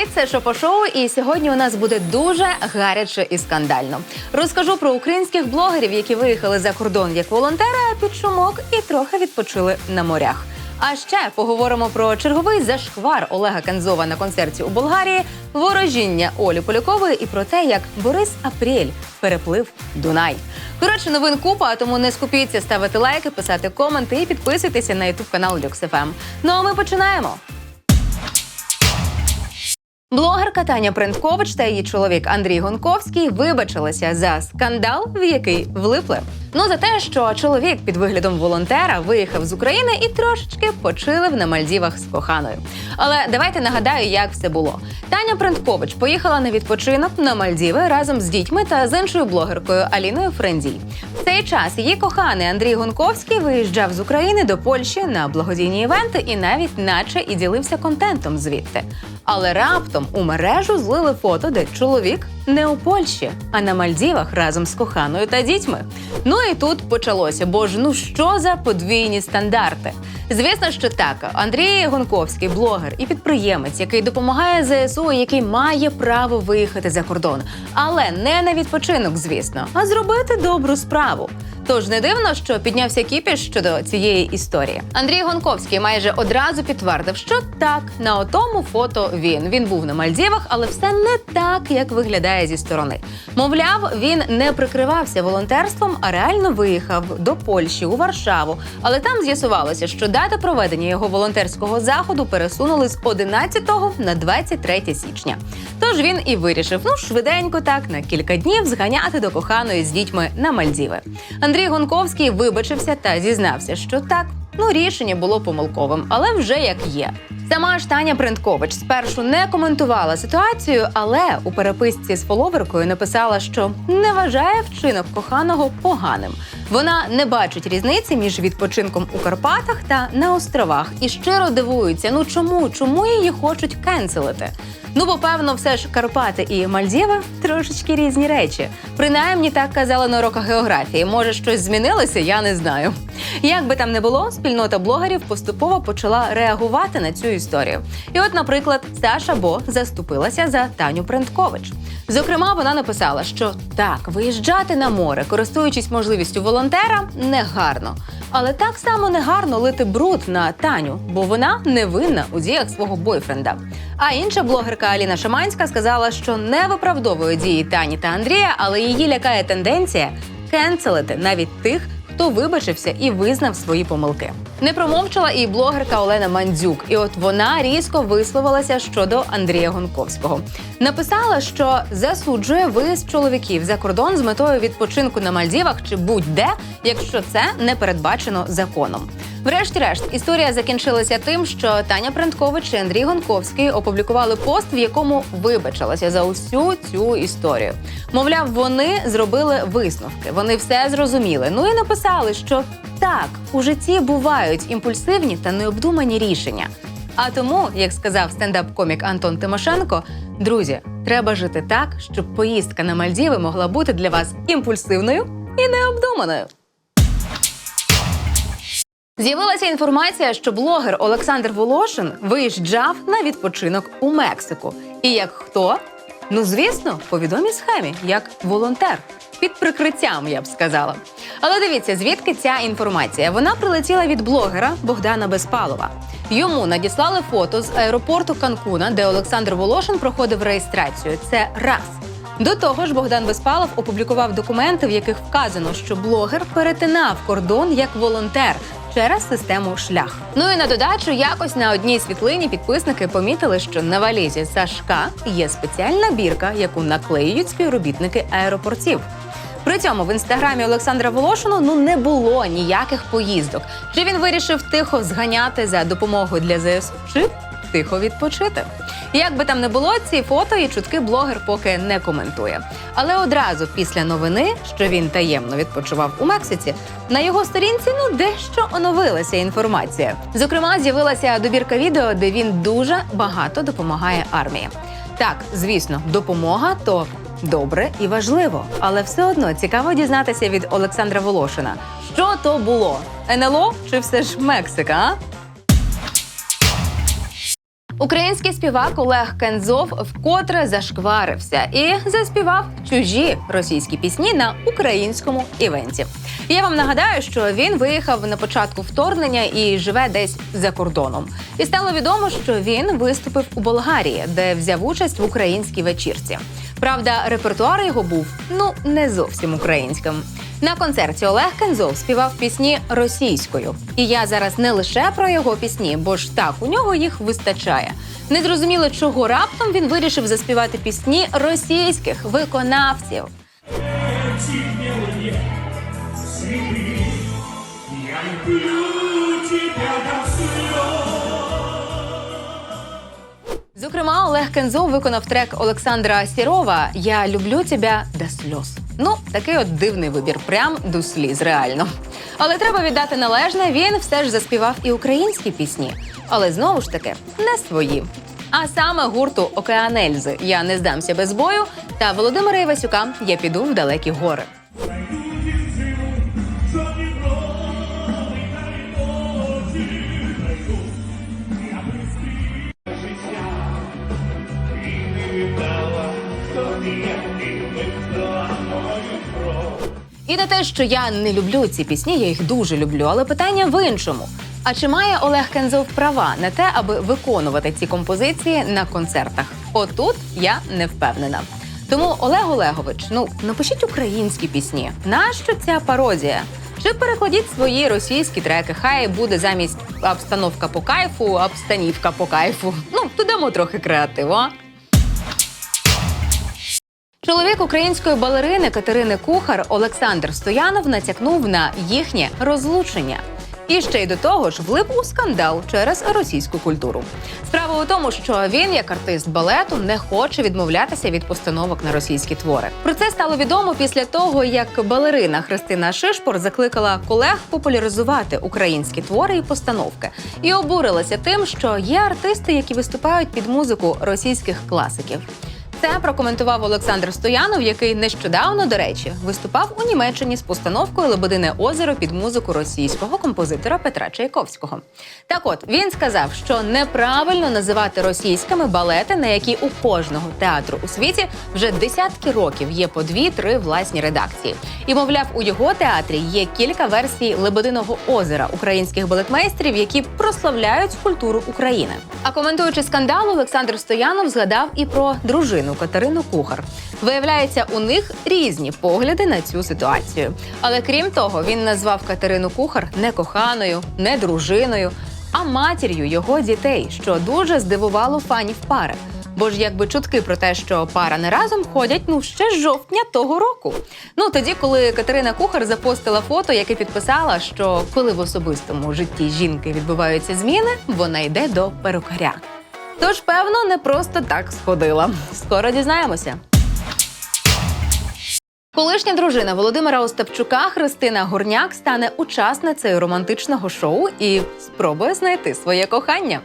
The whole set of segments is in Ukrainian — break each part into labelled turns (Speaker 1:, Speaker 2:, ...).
Speaker 1: Привіт, це Шопо-шоу, і сьогодні у нас буде дуже гаряче і скандально. Розкажу про українських блогерів, які виїхали за кордон як волонтери під шумок і трохи відпочили на морях. А ще поговоримо про черговий зашквар Олега Канзова на концерті у Болгарії, ворожіння Олі Полякової і про те, як Борис Апрель переплив Дунай. Коротше, новин купа, а тому не скупіться ставити лайки, писати коменти і підписуйтеся на ютуб канал LuxFM. Ну а ми починаємо. Блогерка Таня Принткович та її чоловік Андрій Гонковський вибачилися за скандал, в який влипли. Ну за те, що чоловік під виглядом волонтера виїхав з України і трошечки почилив на Мальдівах з коханою. Але давайте нагадаю, як все було. Таня Принткович поїхала на відпочинок на Мальдіви разом з дітьми та з іншою блогеркою Аліною Френдій. В цей час її коханий Андрій Гонковський виїжджав з України до Польщі на благодійні івенти і навіть наче і ділився контентом звідти. Але раптом у мережу злили фото, де чоловік не у Польщі, а на Мальдівах разом з коханою та дітьми. Ну і тут почалося, бо ж ну що за подвійні стандарти? Звісно, що так. Андрій Гонковський, блогер і підприємець, який допомагає ЗСУ, який має право виїхати за кордон, але не на відпочинок, звісно, а зробити добру справу. Тож не дивно, що піднявся кіпіш щодо цієї історії. Андрій Гонковський майже одразу підтвердив, що так, на отому фото він. Він був на Мальдівах, але все не так, як виглядає зі сторони. Мовляв, він не прикривався волонтерством, а реально виїхав до Польщі у Варшаву. Але там з'ясувалося, що дата проведення його волонтерського заходу пересунули з 11 на 23 січня. Тож він і вирішив, ну швиденько так на кілька днів зганяти до коханої з дітьми на Мальдіви. Андрій Гонковський вибачився та зізнався, що так. Ну, рішення було помилковим, але вже як є. Сама ж Таня Принткович спершу не коментувала ситуацію, але у переписці з фоловеркою написала, що не вважає вчинок коханого поганим. Вона не бачить різниці між відпочинком у Карпатах та на островах і щиро дивується: ну чому, чому її хочуть кенселити? Ну, бо певно, все ж Карпати і Мальдіви трошечки різні речі. Принаймні так казали на уроках географії. Може, щось змінилося, я не знаю. Як би там не було, спільнота блогерів поступово почала реагувати на цю історію. І от, наприклад, Саша Бо заступилася за Таню Принткович. Зокрема, вона написала, що так, виїжджати на море, користуючись можливістю волонтера, не гарно. Але так само не гарно лити бруд на Таню, бо вона невинна у діях свого бойфренда. А інша блогерка Аліна Шаманська сказала, що не виправдовує дії Тані та Андрія, але її лякає тенденція кенселити навіть тих, хто вибачився і визнав свої помилки. Не промовчала і блогерка Олена Мандзюк, і от вона різко висловилася щодо Андрія Гонковського. Написала, що засуджує виїзд чоловіків за кордон з метою відпочинку на Мальдівах чи будь-де, якщо це не передбачено законом. Врешті-решт, історія закінчилася тим, що Таня Пренткович і Андрій Гонковський опублікували пост, в якому вибачилася за усю цю історію. Мовляв, вони зробили висновки, вони все зрозуміли. Ну і написали, що так у житті бувають імпульсивні та необдумані рішення. А тому, як сказав стендап-комік Антон Тимошенко, друзі, треба жити так, щоб поїздка на Мальдіви могла бути для вас імпульсивною і необдуманою. З'явилася інформація, що блогер Олександр Волошин виїжджав на відпочинок у Мексику. І як хто? Ну, звісно, по відомій схемі, як волонтер. Під прикриттям, я б сказала. Але дивіться, звідки ця інформація? Вона прилетіла від блогера Богдана Безпалова. Йому надіслали фото з аеропорту Канкуна, де Олександр Волошин проходив реєстрацію. Це раз. До того ж, Богдан Безпалов опублікував документи, в яких вказано, що блогер перетинав кордон як волонтер через систему шлях. Ну і на додачу, якось на одній світлині підписники помітили, що на валізі Сашка є спеціальна бірка, яку наклеюють співробітники аеропортів. При цьому в інстаграмі Олександра Волошину ну не було ніяких поїздок. Чи він вирішив тихо зганяти за допомогою для ЗСУ, чи тихо відпочити? Як би там не було, ці фото і чутки блогер поки не коментує. Але одразу після новини, що він таємно відпочивав у Мексиці, на його сторінці ну дещо оновилася інформація. Зокрема, з'явилася добірка відео, де він дуже багато допомагає армії. Так, звісно, допомога то добре і важливо, але все одно цікаво дізнатися від Олександра Волошина, що то було НЛО чи все ж Мексика? а? Український співак Олег Кензов вкотре зашкварився і заспівав чужі російські пісні на українському івенті. Я вам нагадаю, що він виїхав на початку вторгнення і живе десь за кордоном. І стало відомо, що він виступив у Болгарії, де взяв участь в українській вечірці. Правда, репертуар його був ну не зовсім українським. На концерті Олег Кензов співав пісні російською. І я зараз не лише про його пісні, бо ж так у нього їх вистачає. Не зрозуміло, чого раптом він вирішив заспівати пісні російських виконавців.
Speaker 2: Эти белые цветы, я люблю тебя
Speaker 1: Зокрема, Олег Кензов виконав трек Олександра Сірова Я люблю тебе до сльоз. Ну, такий от дивний вибір, прям до сліз, реально. Але треба віддати належне, він все ж заспівав і українські пісні, але знову ж таки не свої. А саме гурту Океанельзи Я не здамся без бою та Володимира Івасюка Я піду в далекі гори. І на те, що я не люблю ці пісні, я їх дуже люблю. Але питання в іншому: а чи має Олег Кензов права на те, аби виконувати ці композиції на концертах? Отут я не впевнена. Тому Олег Олегович, ну напишіть українські пісні. Нащо ця пародія? Чи перекладіть свої російські треки? Хай буде замість обстановка по кайфу, обстанівка по кайфу. Ну додамо трохи креативу. а? Чоловік української балерини Катерини Кухар Олександр Стоянов натякнув на їхнє розлучення. І ще й до того ж влип у скандал через російську культуру. Справа у тому, що він, як артист балету, не хоче відмовлятися від постановок на російські твори. Про це стало відомо після того, як балерина Христина Шишпор закликала колег популяризувати українські твори і постановки, і обурилася тим, що є артисти, які виступають під музику російських класиків. Це прокоментував Олександр Стоянов, який нещодавно, до речі, виступав у Німеччині з постановкою Лебедине озеро під музику російського композитора Петра Чайковського. Так от він сказав, що неправильно називати російськими балети, на які у кожного театру у світі вже десятки років є по дві-три власні редакції. І мовляв, у його театрі є кілька версій Лебединого озера українських балетмейстрів, які прославляють культуру України. А коментуючи скандал, Олександр Стоянов згадав і про дружину Катерину Кухар. Виявляється, у них різні погляди на цю ситуацію. Але крім того, він назвав Катерину Кухар не коханою, не дружиною, а матір'ю його дітей, що дуже здивувало фанів пари. Бо ж якби чутки про те, що пара не разом ходять, ну ще з жовтня того року. Ну тоді, коли Катерина Кухар запостила фото, яке підписала, що коли в особистому житті жінки відбуваються зміни, вона йде до перукаря. Тож, певно, не просто так сходила. Скоро дізнаємося. Колишня дружина Володимира Остапчука Христина Горняк стане учасницею романтичного шоу і спробує знайти своє кохання.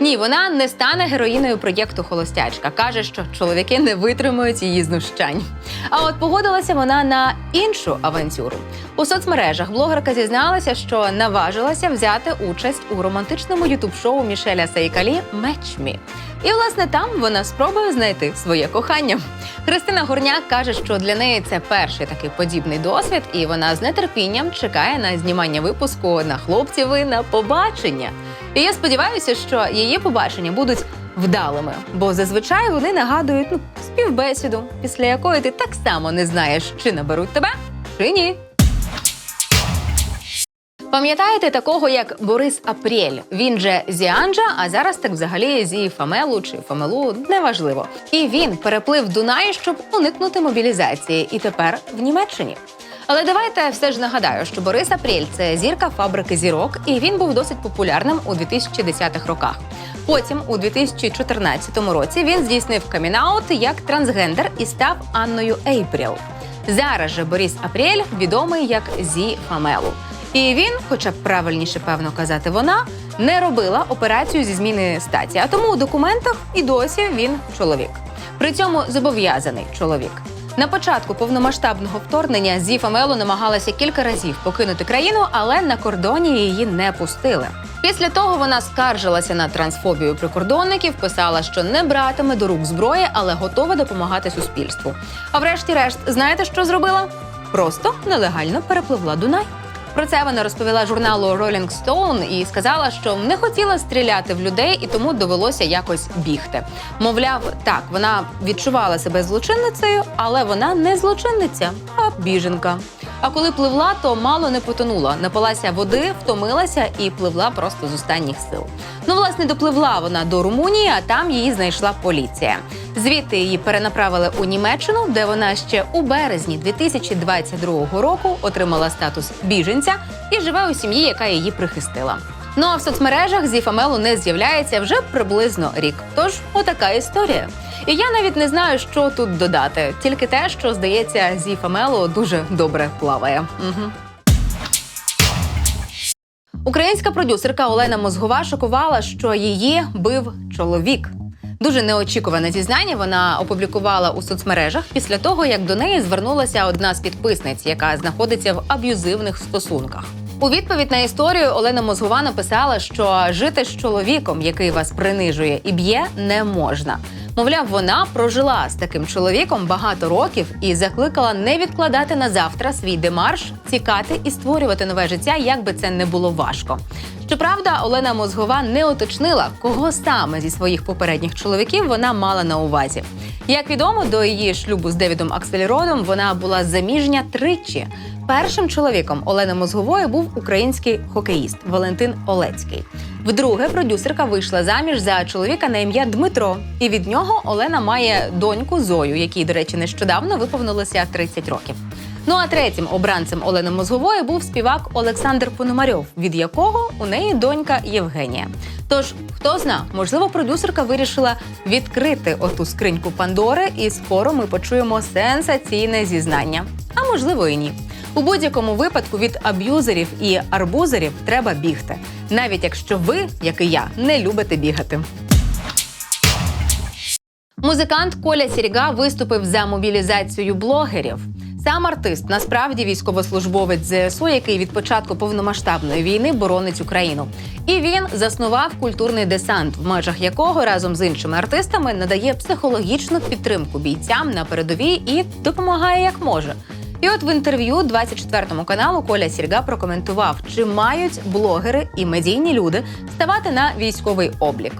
Speaker 1: Ні, вона не стане героїною проєкту Холостячка. каже, що чоловіки не витримують її знущань. А от погодилася вона на іншу авантюру. У соцмережах блогерка зізналася, що наважилася взяти участь у романтичному ютуб-шоу Мішеля Сейкалі «Match Me». І власне там вона спробує знайти своє кохання. Христина Горняк каже, що для неї це перший такий подібний досвід, і вона з нетерпінням чекає на знімання випуску на хлопців і на побачення. І я сподіваюся, що її побачення будуть вдалими, бо зазвичай вони нагадують ну, співбесіду, після якої ти так само не знаєш, чи наберуть тебе, чи ні. Пам'ятаєте такого, як Борис Апрель? Він же Зіанджа, а зараз так взагалі зі Фамелу чи Фамелу неважливо. І він переплив Дунай, щоб уникнути мобілізації, і тепер в Німеччині. Але давайте все ж нагадаю, що Борис Апрель це зірка фабрики зірок, і він був досить популярним у 2010-х роках. Потім, у 2014 році, він здійснив камінаут як трансгендер і став Анною Ейпріл. Зараз же Борис Апрель відомий як Зі Фамелу. І він, хоча б правильніше певно казати, вона не робила операцію зі зміни статі, а тому у документах і досі він чоловік. При цьому зобов'язаний чоловік. На початку повномасштабного вторгнення Зі Фамело намагалася кілька разів покинути країну, але на кордоні її не пустили. Після того вона скаржилася на трансфобію прикордонників, писала, що не братиме до рук зброї, але готова допомагати суспільству. А врешті-решт, знаєте, що зробила? Просто нелегально перепливла Дунай. Про це вона розповіла журналу Rolling Stone і сказала, що не хотіла стріляти в людей, і тому довелося якось бігти. Мовляв, так вона відчувала себе злочинницею, але вона не злочинниця, а біженка. А коли пливла, то мало не потонула, напилася води, втомилася і пливла просто з останніх сил. Ну, власне, допливла вона до Румунії, а там її знайшла поліція. Звідти її перенаправили у Німеччину, де вона ще у березні 2022 року отримала статус біженця і живе у сім'ї, яка її прихистила. Ну а в соцмережах зі Фамелу не з'являється вже приблизно рік. Тож отака історія. І я навіть не знаю, що тут додати, тільки те, що здається, зі Фамелу дуже добре плаває. Угу. Українська продюсерка Олена Мозгова шокувала, що її бив чоловік. Дуже неочікуване зізнання вона опублікувала у соцмережах після того, як до неї звернулася одна з підписниць, яка знаходиться в аб'юзивних стосунках. У відповідь на історію Олена Мозгова написала, що жити з чоловіком, який вас принижує і б'є, не можна. Мовляв, вона прожила з таким чоловіком багато років і закликала не відкладати на завтра свій демарш, тікати і створювати нове життя, як би це не було важко. Щоправда, Олена Мозгова не уточнила, кого саме зі своїх попередніх чоловіків вона мала на увазі. Як відомо, до її шлюбу з Девідом Аксельродом вона була заміжня тричі. Першим чоловіком Олени Мозгової був український хокеїст Валентин Олецький. Вдруге, продюсерка вийшла заміж за чоловіка на ім'я Дмитро, і від нього Олена має доньку Зою, якій, до речі, нещодавно виповнилося 30 років. Ну а третім обранцем Олени Мозгової був співак Олександр Пономарьов, від якого у неї донька Євгенія. Тож, хто зна, можливо, продюсерка вирішила відкрити оту скриньку Пандори, і скоро ми почуємо сенсаційне зізнання. А можливо, і ні. У будь-якому випадку від аб'юзерів і арбузерів треба бігти, навіть якщо ви, як і я, не любите бігати. Музикант Коля Сіріга виступив за мобілізацію блогерів. Сам артист насправді військовослужбовець ЗСУ, який від початку повномасштабної війни боронить Україну. І він заснував культурний десант, в межах якого разом з іншими артистами надає психологічну підтримку бійцям на передовій і допомагає як може. І от в інтерв'ю 24-му каналу Коля Сірга прокоментував, чи мають блогери і медійні люди ставати на військовий облік.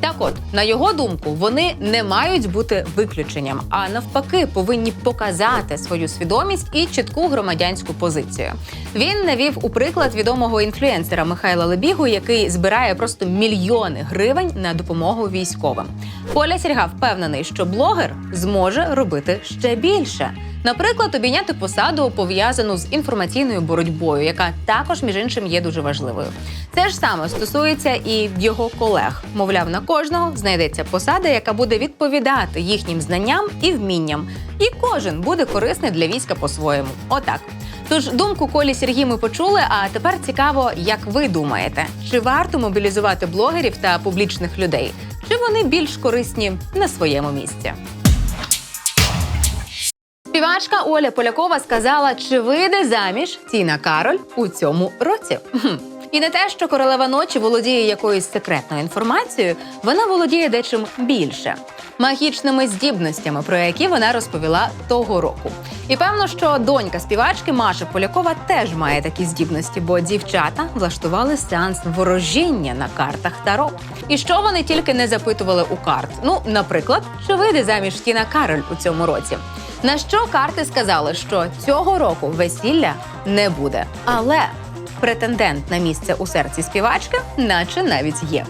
Speaker 1: Так от, на його думку, вони не мають бути виключенням, а навпаки, повинні показати свою свідомість і чітку громадянську позицію. Він навів у приклад відомого інфлюенсера Михайла Лебігу, який збирає просто мільйони гривень на допомогу військовим. Коля Сірга впевнений, що блогер зможе робити ще більше. Наприклад, обійняти посаду пов'язану з інформаційною боротьбою, яка також між іншим є дуже важливою. Це ж саме стосується і його колег. Мовляв, на кожного знайдеться посада, яка буде відповідати їхнім знанням і вмінням. І кожен буде корисний для війська по-своєму. Отак. Тож думку Колі Сергій ми почули. А тепер цікаво, як ви думаєте, чи варто мобілізувати блогерів та публічних людей? Чи вони більш корисні на своєму місці? Співачка Оля Полякова сказала, чи вийде заміж Тіна Кароль у цьому році. І не те, що королева ночі володіє якоюсь секретною інформацією, вона володіє дечим більше магічними здібностями, про які вона розповіла того року. І певно, що донька співачки Маша Полякова теж має такі здібності, бо дівчата влаштували сеанс ворожіння на картах Таро. І що вони тільки не запитували у карт. Ну, наприклад, чи вийде заміж Тіна Кароль у цьому році. На що карти сказали, що цього року весілля не буде, але претендент на місце у серці співачки, наче навіть є.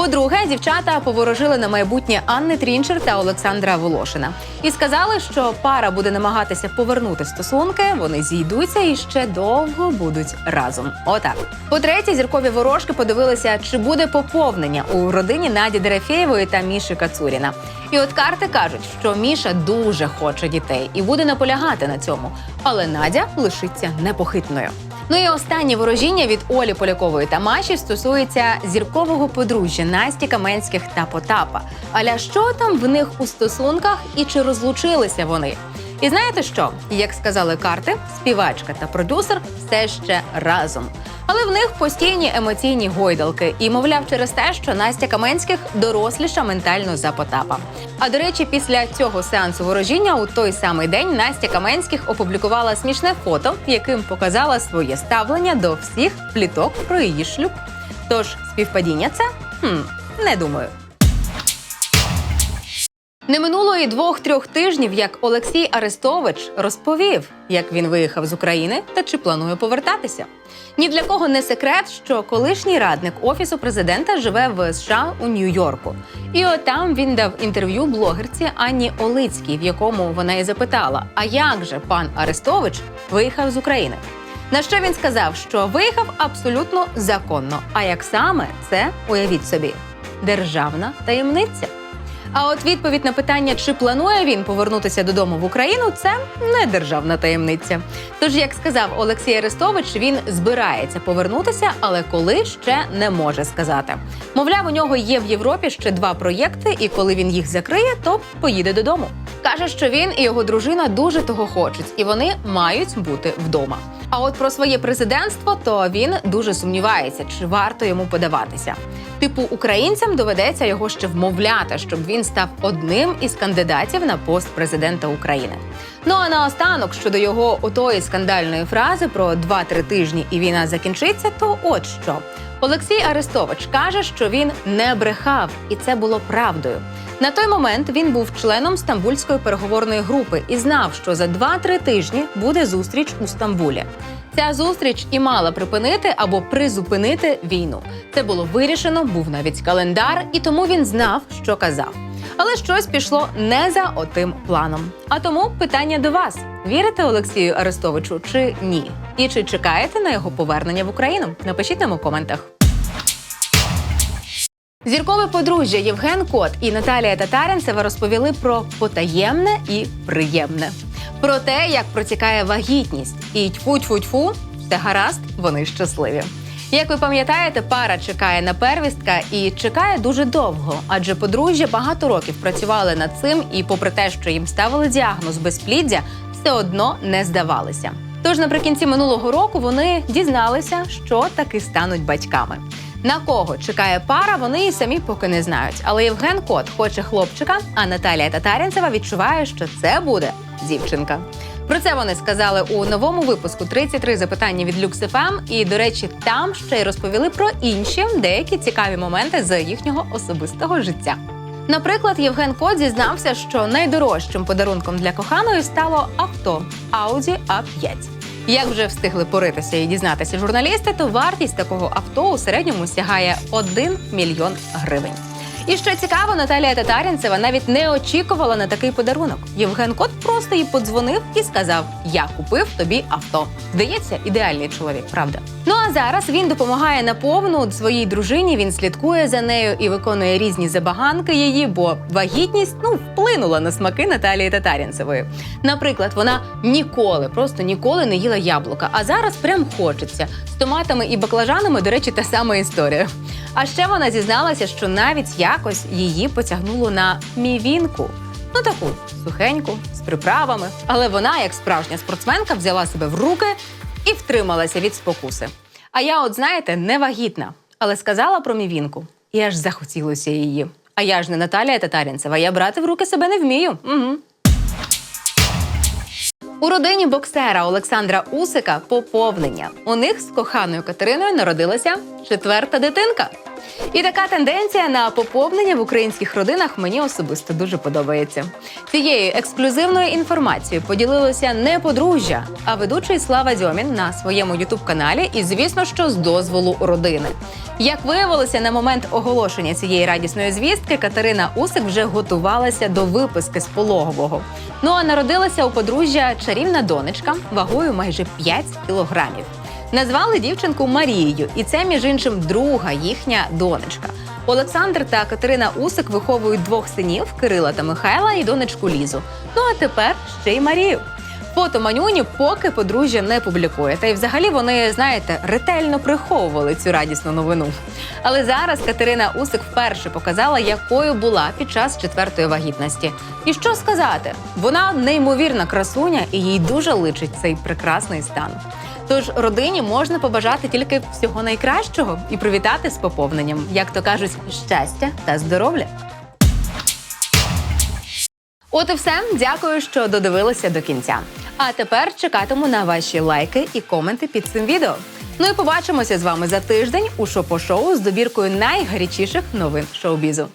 Speaker 1: По-друге, дівчата поворожили на майбутнє Анни Трінчер та Олександра Волошина і сказали, що пара буде намагатися повернути стосунки, вони зійдуться і ще довго будуть разом. Отак. По-третє, зіркові ворожки подивилися, чи буде поповнення у родині Наді Дерефєєвої та Міші Кацуріна. І от карти кажуть, що Міша дуже хоче дітей і буде наполягати на цьому, але Надя лишиться непохитною. Ну і останнє ворожіння від Олі Полякової та Маші стосується зіркового подружжя Насті Каменських та Потапа. Аля що там в них у стосунках і чи розлучилися вони? І знаєте що? Як сказали карти, співачка та продюсер все ще разом. Але в них постійні емоційні гойдалки, і мовляв, через те, що Настя Каменських доросліша ментально за Потапа. А до речі, після цього сеансу ворожіння у той самий день Настя Каменських опублікувала смішне фото, яким показала своє ставлення до всіх пліток про її шлюб. Тож співпадіння це? Хм, не думаю. Не минуло і двох-трьох тижнів, як Олексій Арестович розповів, як він виїхав з України та чи планує повертатися. Ні для кого не секрет, що колишній радник офісу президента живе в США у Нью-Йорку. І от він дав інтерв'ю блогерці Анні Олицькій, в якому вона і запитала: А як же пан Арестович виїхав з України? На що він сказав, що виїхав абсолютно законно. А як саме це уявіть собі державна таємниця. А от відповідь на питання, чи планує він повернутися додому в Україну, це не державна таємниця. Тож, як сказав Олексій Арестович, він збирається повернутися, але коли ще не може сказати. Мовляв, у нього є в Європі ще два проєкти, і коли він їх закриє, то поїде додому. Каже, що він і його дружина дуже того хочуть, і вони мають бути вдома. А от про своє президентство, то він дуже сумнівається, чи варто йому подаватися. Типу, українцям доведеться його ще вмовляти, щоб він став одним із кандидатів на пост президента України. Ну а наостанок щодо його отої скандальної фрази про 2-3 тижні і війна закінчиться, то от що. Олексій Арестович каже, що він не брехав, і це було правдою. На той момент він був членом стамбульської переговорної групи і знав, що за 2-3 тижні буде зустріч у Стамбулі. Ця зустріч і мала припинити або призупинити війну. Це було вирішено, був навіть календар, і тому він знав, що казав. Але щось пішло не за отим планом. А тому питання до вас: вірите Олексію Арестовичу чи ні? І чи чекаєте на його повернення в Україну? Напишіть нам у коментах. Зіркове подружжя Євген Кот і Наталія Татарінцева розповіли про потаємне і приємне. Про те, як протікає вагітність, і тьфу-тьфу-тьфу, все гаразд, вони щасливі. Як ви пам'ятаєте, пара чекає на первістка і чекає дуже довго, адже подружжя багато років працювали над цим, і, попри те, що їм ставили діагноз безпліддя, все одно не здавалися. Тож наприкінці минулого року вони дізналися, що таки стануть батьками. На кого чекає пара, вони і самі поки не знають. Але Євген Кот хоче хлопчика, а Наталія Татарінцева відчуває, що це буде дівчинка. Про це вони сказали у новому випуску «33 запитання від LuxFM. І, до речі, там ще й розповіли про інші деякі цікаві моменти з їхнього особистого життя. Наприклад, Євген Кот зізнався, що найдорожчим подарунком для коханої стало авто Audi A5. Як вже встигли поритися і дізнатися журналісти, то вартість такого авто у середньому сягає 1 мільйон гривень. І що цікаво, Наталія Татарінцева навіть не очікувала на такий подарунок. Євген Кот просто їй подзвонив і сказав: Я купив тобі авто. Здається, ідеальний чоловік, правда. Ну а зараз він допомагає наповну своїй дружині. Він слідкує за нею і виконує різні забаганки її, бо вагітність ну вплинула на смаки Наталії Татарінцевої. Наприклад, вона ніколи, просто ніколи не їла яблука, а зараз прям хочеться. З томатами і баклажанами, до речі, та сама історія. А ще вона зізналася, що навіть якось її потягнуло на мівінку. Ну таку сухеньку, з приправами. Але вона, як справжня спортсменка, взяла себе в руки і втрималася від спокуси. А я, от знаєте, не вагітна, але сказала про мівінку, і аж захотілося її. А я ж не Наталія Татарінцева, я брати в руки себе не вмію. Угу. У родині боксера Олександра Усика поповнення. У них з коханою Катериною народилася четверта дитинка. І така тенденція на поповнення в українських родинах мені особисто дуже подобається. Цією ексклюзивною інформацією поділилося не подружжя, а ведучий Слава Дьомін на своєму ютуб-каналі, і звісно, що з дозволу родини. Як виявилося, на момент оголошення цієї радісної звістки Катерина Усик вже готувалася до виписки з пологового. Ну а народилася у подружжя чарівна донечка вагою майже 5 кілограмів. Назвали дівчинку Марією, і це, між іншим, друга їхня донечка. Олександр та Катерина Усик виховують двох синів Кирила та Михайла і донечку Лізу. Ну а тепер ще й Марію. Фото манюні поки подружжя не публікує. Та й взагалі вони, знаєте, ретельно приховували цю радісну новину. Але зараз Катерина Усик вперше показала, якою була під час четвертої вагітності. І що сказати, вона неймовірна красуня, і їй дуже личить цей прекрасний стан. Тож родині можна побажати тільки всього найкращого і привітати з поповненням, як то кажуть, щастя та здоров'я. От і все. Дякую, що додивилися до кінця. А тепер чекатиму на ваші лайки і коменти під цим відео. Ну і побачимося з вами за тиждень у шопо-шоу з добіркою найгарячіших новин шоу-бізу.